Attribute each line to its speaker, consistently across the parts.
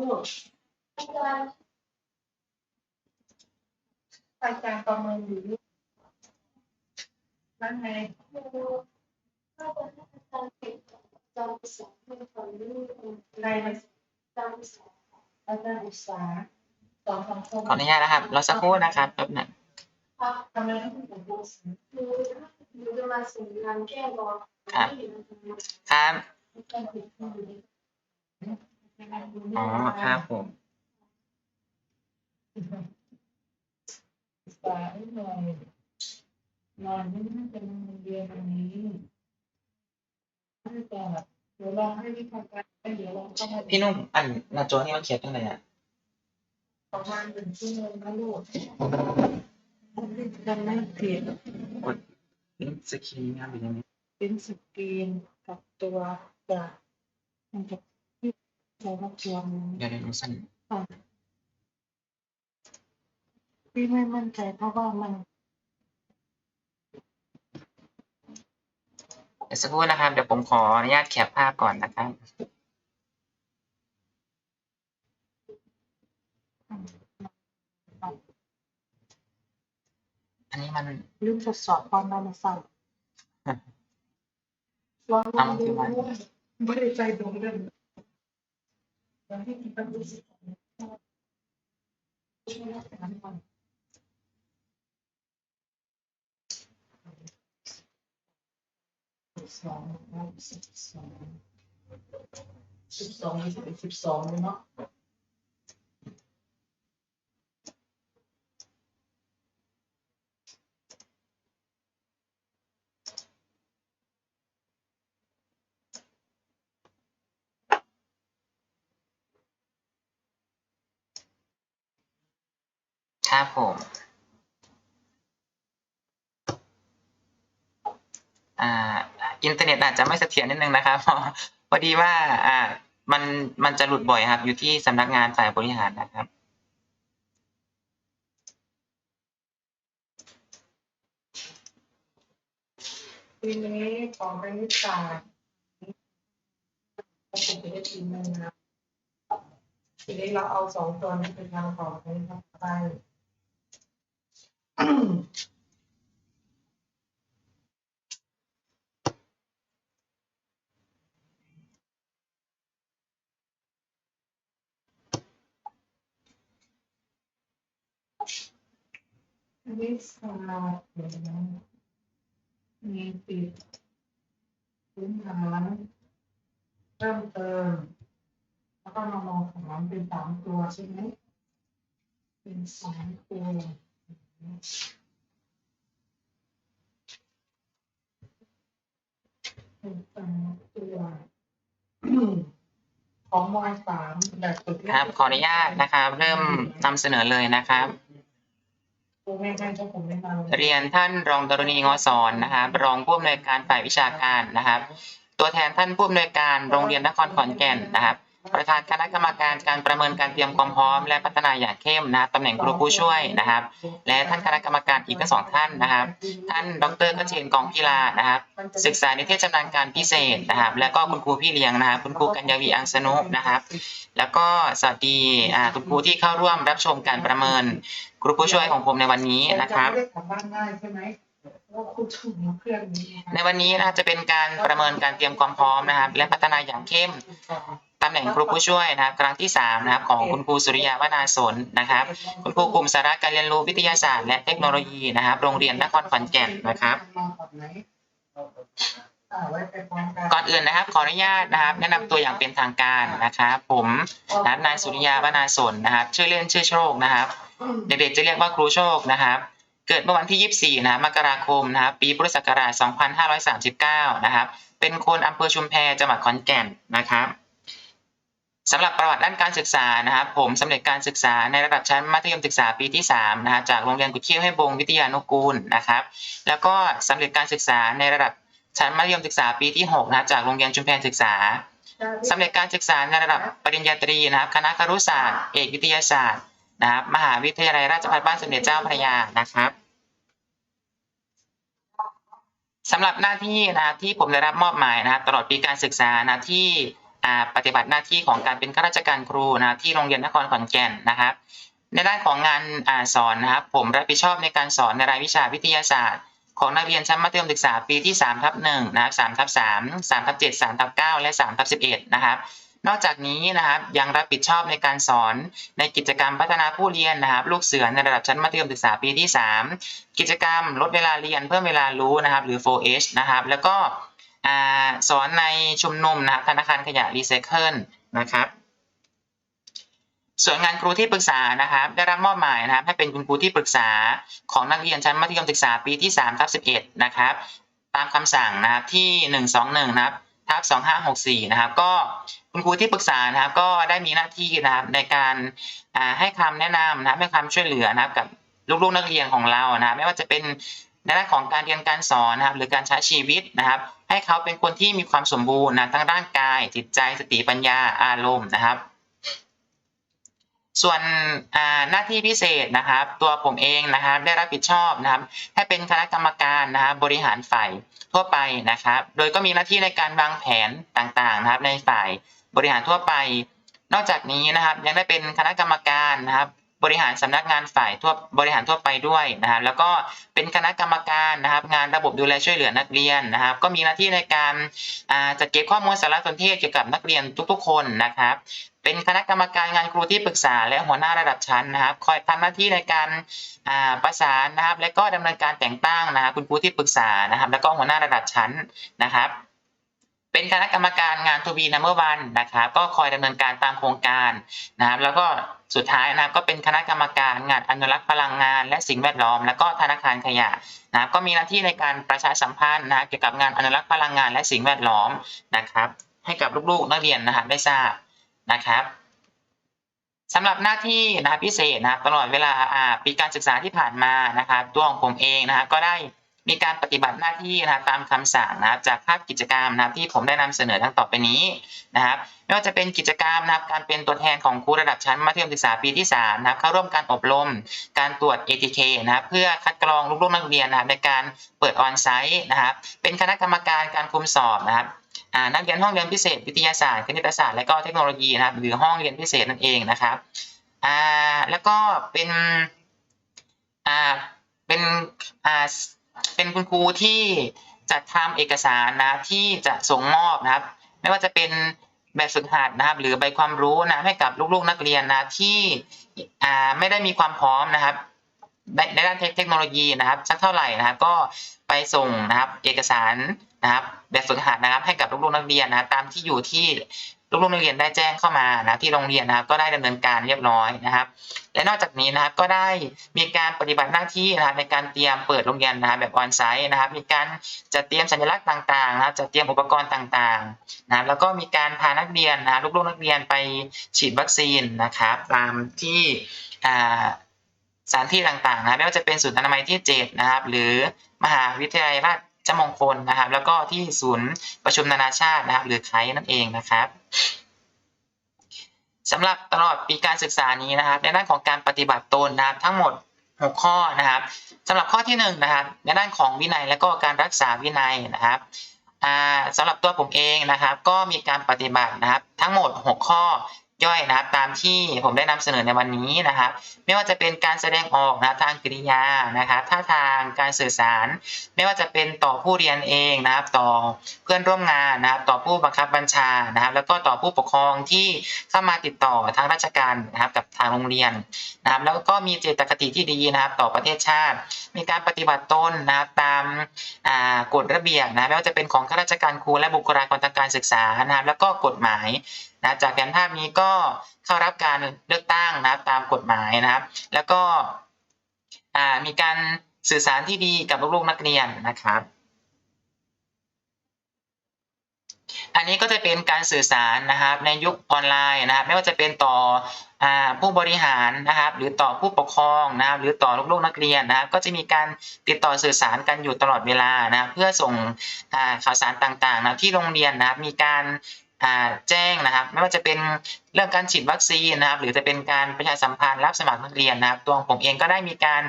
Speaker 1: ลูก
Speaker 2: อาจารย์
Speaker 1: อาจารย์ประเมินอยู่ลูกนั่นไง
Speaker 2: ครูถ้าจะให้อาจารย์เก็บอาจารย์สอนให้ฟังลูก
Speaker 1: ใน
Speaker 2: อาจารย์สอน
Speaker 1: อาจารย์อุตสาหสอนสังคม
Speaker 3: ขออนุญาตนะครับรอสักครู่นะครับแป๊บหนึง
Speaker 1: ทำไมต้องเป็นผู้สอน
Speaker 2: ครูหนูจะมาส่งงานแก้รอ
Speaker 3: ครับ
Speaker 1: ต้องเป็นผู้ดู
Speaker 3: อ๋อครับผม
Speaker 1: อุตสาหหน่อยนอนไม่น่าจะโรงเรียนอันนี้น่าจะเดี๋ยวลองให้วิชาการเดี๋ยวลองเข้ามา
Speaker 3: พี่นุ่มอันหน้าจอนี่มันเขียนยังไงอะ
Speaker 1: ประมาณหนึ่งชั่วโมงนะลูกจำไม่ผิด
Speaker 3: เป็นสกรีนงานเป็นยังไง
Speaker 1: เป็นสกรีนกับตัวจากมันจะ ที่เราก็เตรียม
Speaker 3: เดี๋ยวเดี๋ยวดูสั้น
Speaker 1: พี่ไม่มั่นใจเพราะว่ามัน
Speaker 3: เดี๋ยวสักครู่นะครับ เดี๋ยวผมขออนุญาตแคปภาพก่อนนะครับ อันนี้มัน
Speaker 1: ลืมทดสอบความดันสั่งลองลองดูว่าไม่ได้ใจตรงกันลองให้กินปันดู สิช่วยรักษาก่อนสิบสองครับสิบสองสิบสองสิบเอ็ดสิบสองเลยเนาะ
Speaker 3: ครับผม อ่า อินเทอร์เน็ตอาจจะไม่เสถียรนิดนึงนะครับเพราะพอดีว่า อ่า มัน มันจะหลุดบ่อยครับ อยู่ที่สำนักงานฝ่ายบริหารนะครับ
Speaker 1: ทีนี้ของคณิตศาสตร์ก็เป็นได้ทีมหนึงนะทีนี้เราเอาสองตัวนี้เป็นทางของคณิตศาสตร์ไป คณิตศาสตร์เดี๋ยวนะมีติดพื้นฐานเพิ่มเติม แล้วก็มามองของมันเป็นสามตัวใช่ไหมเป็นสามตัว ตัวของมสามแบบฝึก
Speaker 3: ครับ ขออนุญาตนะครับ เริ่มนำเสนอเลยนะครับ
Speaker 1: ครูไม่ให้เจ้าผมไม่มาลง
Speaker 3: เรียนท่านรองดรณีงอสอนนะครับ รองผู้อำนวยการฝ่ายวิชาการนะครับ ตัวแทนท่านผู้อำนวยการโรงเรียนนครขอนแก่นนะครับ ประธานคณะกรรมการการประเมินการเตรียมความพร้อม และพัฒนาอย่างเข้มนะตำแหน่งครูผู้ช่วยนะครับ และท่านคณะกรรมการอีกทั้งสองท่านนะครับ ท่านดรกเชนกองกีฬานะครับ ศึกษาในเทศชำนาญการพิเศษนะครับ แล้วก็คุณครูพี่เลี้ยงนะครับ คุณครูกัญญาวีอังสนุนะครับ แล้วก็สวัสดีคุณครูที่เข้าร่วมรับชมการประเมินครูผู้ช่วยของผมในวันนี้นะครับ
Speaker 1: ใน
Speaker 3: วันนี้นะจะเป็นการประเมินการเตรียมความพร้อมนะครับ และพัฒนาอย่างเข้ม ตำแหน่งครูผู้ช่วยนะครับครั้งที่สามนะครับของคุณครูสุริยาวนาสนนะครับ คุณครูกลุ่มสาระการเรียนรู้วิทยาศาสตร์และเทคโนโลยีนะครับ โรงเรียนนครขอนแก่นนะครับ
Speaker 1: มาก่อนไหมอ่าไว้ไปพร้อมกัน
Speaker 3: ก่อนอื่นนะครับขออนุญาตนะครับ แนะนำตัวอย่างเป็นทางการนะครับผมนะครับนายสุริยาวนาสนนะครับชื่อเล่นชื่อโชคนะครับ เด็กๆจะเรียกว่าครูโชคนะครับ เกิดเมื่อวันที่ 24 นะครับมกราคมนะครับ ปีพุทธศักราช 2539 นะครับ เป็นคนอำเภอชุมแพจังหวัดขอนแก่นนะครับ สำหรับประวัติด้านการศึกษานะครับผมสำเร็จการศึกษาในระดับชั้นมัธยมศึกษาปีที่3นะฮะจากโรงเรียนกุเขี้ยวให้บงวิทยานุกูลนะครับ แล้วก็สำเร็จการศึกษาในระดับชั้นมัธยมศึกษาปีที่6นะจากโรงเรียนชุมแพศึกษาสำเร็จการศึกษาในระดับปริญญาตรีนะครับ คณะครุศาสตร์ เอกวิทยาศาสตร์นะครับ มหาวิทยาลัยราชภัฏบ้านสมเด็จเจ้าพระยานะครับสำหรับหน้าที่นะที่ผมได้รับมอบหมายนะครับตลอดปีการศึกษานะที่ ปฏิบัติหน้าที่ของการเป็นข้าราชการครูนะที่โรงเรียนนครขอนแก่นนะครับ ในด้านของงานอสอนนะครับ ผมรับผิดชอบในการสอนในรายวิชาวิทยาศาสตร์ ของนักเรียนชั้นมัธยมศึกษาปีที่3ทับ1นะครับ3ทับ3 3ทับ7 3ทับ9และ3ทับ11นะครับนอกจากนี้นะครับยังรับผิดชอบในการสอนในกิจกรรมพัฒนาผู้เรียนนะครับ ลูกเสือในระดับชั้นมัธยมศึกษาปีที่ 3 กิจกรรมลดเวลาเรียนเพิ่มเวลารู้นะครับ หรือ 4H นะครับ แล้วก็ สอนในชุมนุมนะครับธนาคารขยะรีไซเคิลนะครับส่วนงานครูที่ปรึกษานะครับได้รับมอบหมายนะครับ ให้เป็นคุณครูที่ปรึกษาของนักเรียนชั้นมัธยมศึกษาปีที่3ทับ11นะครับตามคำสั่งนะครับที่ 121นะครับทับ2564นะครับก็คุณครูที่ปรึกษานะครับ ก็ได้มีหน้าที่นะครับในการให้คำแนะนำนะครับให้คำช่วยเหลือนะครับกับลูกๆนักเรียนของเรานะครับไม่ว่าจะเป็น ในด้านของการเรียนการสอนนะครับหรือการใช้ชีวิตนะครับ ให้เขาเป็นคนที่มีความสมบูรณ์นะทั้งร่างกาย จิตใจสติปัญญาอารมณ์นะครับ ส่วนหน้าที่พิเศษนะครับ ตัวผมเองนะครับได้รับผิดชอบนะครับ ให้เป็นคณะกรรมการนะครับบริหารฝ่ายทั่วไปนะครับ โดยก็มีหน้าที่ในการวางแผนต่างๆนะครับ ในฝ่ายบริหารทั่วไป นอกจากนี้นะครับยังได้เป็นคณะกรรมการนะครับ บริหารสำนักงานฝ่ายทั่วบริหารทั่วไปด้วยนะครับแล้วก็เป็นคณะกรรมการนะครับ งานระบบดูแลช่วยเหลือนักเรียนนะครับ ก็มีหน้าที่ในการจัดเก็บข้อมูลสารสนเทศเกี่ยวกับนักเรียนทุกๆ คนนะครับเป็นคณะกรรมการงานครูที่ปรึกษาและหัวหน้าระดับชั้นนะครับ คอยทำหน้าที่ในการประสานนะครับ และก็ดำเนินการแต่งตั้งนะครับคุณครูที่ปรึกษานะครับ แล้วก็หัวหน้าระดับชั้นนะครับ เป็นคณะกรรมการงานทูบีนัมเบอร์วันนะครับก็คอยดำเนินการตามโครงการนะครับแล้วก็สุดท้ายนะครับก็เป็นคณะกรรมการงานอนุรักษ์พลังงาน และสิ่งแวดล้อม แล้วก็ธนาคารขยะนะครับก็มีหน้าที่ในการประชาสัมพันธ์นะเกี่ยวกับงานอนุรักษ์พลังงาน และสิ่งแวดล้อมนะครับ ให้กับลูกๆนักเรียนนะครับได้ทราบนะครับสำหรับหน้าที่นะครับพิเศษนะครับตลอดเวลาอ่าปีการศึกษาที่ผ่านมานะครับ ตัวของผมเองนะครับก็ได้ มีการปฏิบัติหน้าที่นะครับตามคำสั่งนะครับจากภาคกิจกรรมนะครับที่ผมได้นำเสนอทั้งต่อไปนี้นะครับไม่ว่าจะเป็นกิจกรรมนะครับการเป็นตัวแทนของครูระดับชั้นมัธยมศึกษาปีที่3นะครับเข้าร่วมการอบรม การตรวจ ATK นะครับเพื่อคัดกรองลูกๆนักเรียนนะครับในการเปิดออนไซต์นะครับเป็นคณะกรรมการการคุมสอบนะครับนักเรียนห้องเรียนพิเศษ วิทยาศาสตร์คณิตศาสตร์และก็เทคโนโลยีนะครับหรือห้องเรียนพิเศษนั่นเองนะครับอ่าแล้วก็เป็นอ่าเป็นอ่า เป็นคุณครูที่จัดทำเอกสารนะที่จะส่งมอบนะครับ ไม่ว่าจะเป็นแบบฝึกหัดนะครับ หรือใบความรู้นะให้กับลูกๆนักเรียนนะที่อ่าไม่ได้มีความพร้อมนะครับในในด้านเทคโนโลยีนะครับสักเท่าไหร่นะครับ ก็ไปส่งนะครับเอกสารนะครับ แบบฝึกหัดนะครับ ให้กับลูกๆนักเรียนนะครับ ตามที่อยู่ที่ ลูกๆนักเรียนได้แจ้งเข้ามานะที่โรงเรียนนะครับก็ได้ดำเนินการเรียบร้อยนะครับ และนอกจากนี้นะครับก็ได้มีการปฏิบัติหน้าที่นะครับในการเตรียมเปิดโรงเรียนนะครับแบบออนไซต์นะครับ มีการจัดเตรียมสัญลักษณ์ต่างๆนะครับจัดเตรียมอุปกรณ์ต่างๆนะครับแล้วก็มีการพานักเรียนนะครับลูกๆนักเรียนไปฉีดวัคซีนนะครับตามที่สถานที่ต่างๆนะไม่ว่าจะเป็นศูนย์อนามัยที่ 7 นะครับ หรือมหาวิทยาลัยราช จมงคลนะครับ แล้วก็ที่ศูนย์ประชุมนานาชาตินะครับ หรือไคนั่นเองนะครับสำหรับตลอดปีการศึกษานี้นะครับ ในด้านของการปฏิบัติตนนะครับ ทั้งหมด6ข้อนะครับสำหรับข้อที่1นะครับในด้านของวินัยและก็การรักษาวินัยนะครับอ่าสำหรับตัวผมเองนะครับ ก็มีการปฏิบัตินะครับ ทั้งหมด 6 ข้อ ย่อยนะครับตามที่ผมได้นำเสนอในวันนี้นะครับ ไม่ว่าจะเป็นการแสดงออกนะครับทางกริยานะครับท่าทางการสื่อสาร ไม่ว่าจะเป็นต่อผู้เรียนเองนะครับ ต่อเพื่อนร่วมงานนะครับ ต่อผู้บังคับบัญชานะครับ แล้วก็ต่อผู้ปกครองที่เข้ามาติดต่อทางราชการนะครับกับทางโรงเรียนนะครับ แล้วก็มีเจตคติที่ดีนะครับ ต่อประเทศชาติ มีการปฏิบัติตนนะครับตามกฎระเบียบนะไม่ว่าจะเป็นของข้าราชการครูและบุคลากรทางการศึกษานะครับ แล้วก็กฎหมาย นะจากแผนภาพนี้ก็เข้ารับการเลือกตั้งนะครับตามกฎหมายนะครับ แล้วก็มีการสื่อสารที่ดีกับลูกๆนักเรียนนะครับ อันนี้ก็จะเป็นการสื่อสารนะครับในยุคออนไลน์นะครับ ไม่ว่าจะเป็นต่ออผู้บริหารนะครับ หรือต่อผู้ปกครองนะครับ หรือต่อลูกๆนักเรียนนะครับ ก็จะมีการติดต่อสื่อสารกันอยู่ตลอดเวลานะเพื่อส่งข่าวสารต่างๆนะที่โรงเรียนนะครับมีการ แจ้งนะครับ ไม่ว่าจะเป็นเรื่องการฉีดวัคซีนนะครับ หรือจะเป็นการประชาสัมพันธ์รับสมัครนักเรียนนะครับ ตัวของผมเองก็ได้มีการ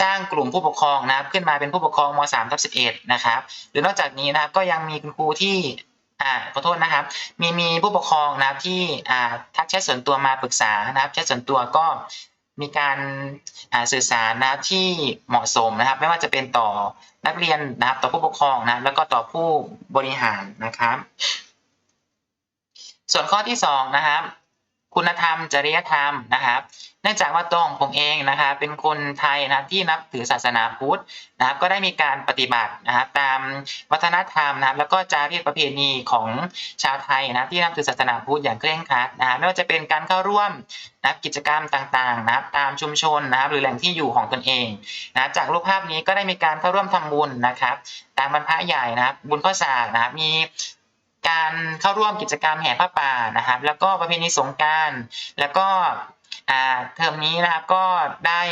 Speaker 3: สร้างกลุ่มผู้ปกครองนะครับ ขึ้นมาเป็นผู้ปกครองม .3 ทับ11 นะครับ หรือนอกจากนี้นะครับก็ยังมีคุณครูที่อ่าขอโทษนะครับ มีมีผู้ปกครองนะครับที่อ่าทักแชทส่วนตัวมาปรึกษานะครับแชทส่วนตัวก็มีการอ่าสื่อสารนะครับที่เหมาะสมนะครับ ไม่ว่าจะเป็นต่อนักเรียนนะครับต่อผู้ปกครองนะแล้วก็ต่อผู้บริหารนะครับ ส่วนข้อที่สองนะครับคุณธรรมจริยธรรมนะครับเนื่องจากว่าตัวของผมเองนะครับเป็นคนไทยนะครับที่นับถือศาสนาพุทธนะครับก็ได้มีการปฏิบัตินะครับตามวัฒนธรรมนะครับแล้วก็จารีตประเพณีของชาวไทยนะที่นับถือศาสนาพุทธอย่างเคร่งครัดนะครับไม่ว่าจะเป็นการเข้าร่วมนะครับกิจกรรมต่างๆนะครับตามชุมชนนะครับหรือแหล่งที่อยู่ของตนเองนะจากรูปภาพนี้ก็ได้มีการเข้าร่วมทำบุญนะครับ ตามบรรพใหญ่นะครับบุญข้าวสากนะครับมี การเข้าร่วมกิจกรรมแห่ผ้าป่านะครับ แล้วก็ประเพณีสงการแล้วก็อ่าเทอมนี้นะครับก็ได้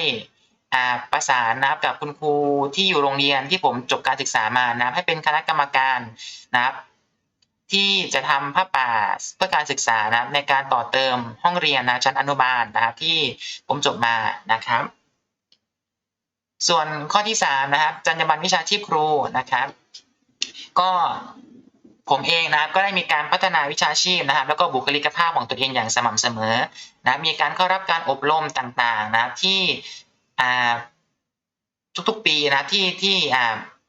Speaker 3: อ่าประสานนะครับกับคุณครูที่อยู่โรงเรียนที่ผมจบการศึกษามานะครับให้เป็นคณะกรรมการนะครับ ที่จะทำผ้าป่าเพื่อการศึกษานะครับในการต่อเติมห้องเรียนนะชั้นอนุบาลนะครับ ที่ผมจบมานะครับ ส่วนข้อที่สามนะครับจรรยาบรรณวิชาชีพครูนะครับ ก็ ผมเองนะครับก็ได้มีการพัฒนาวิชาชีพนะครับ แล้วก็บุคลิกภาพของตัวเองอย่างสม่ำเสมอนะมีการเข้ารับการอบรมต่างๆนะครับที่ทุกๆปีนะที่ที่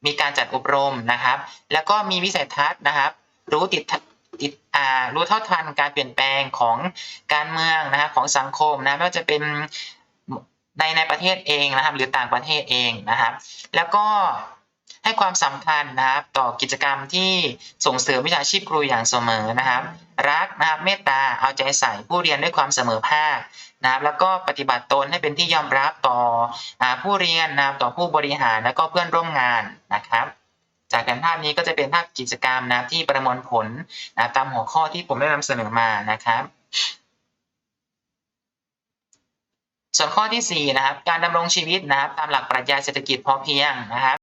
Speaker 3: มีการจัดอบรมนะครับ แล้วก็มีวิสัยทัศน์นะครับ รู้ติดติดรู้เท่าทันการเปลี่ยนแปลงของการเมืองนะครับของสังคมนะไม่ว่าจะเป็นในในประเทศเองนะครับ หรือต่างประเทศเองนะครับ แล้วก็ ให้ความสำคัญนะครับ ต่อกิจกรรมที่ส่งเสริมวิชาชีพครูอย่างเสมอนะครับ รักนะครับเมตตาเอาใจใส่ผู้เรียนด้วยความเสมอภาคนะครับแล้วก็ปฏิบัติตนให้เป็นที่ยอมรับต่ออผู้เรียนนะครับต่อผู้บริหารแล้วก็เพื่อนร่วมงานนะครับ จากแผนภาพนี้ก็จะเป็นภาพกิจกรรมนะครับที่ประมวลผลนะตามหัวข้อที่ผมได้นำเสนอมานะครับส่วนข้อที่สี่นะครับการดำรงชีวิตนะครับตามหลักปรัชญาเศรษฐกิจพอเพียงนะครับ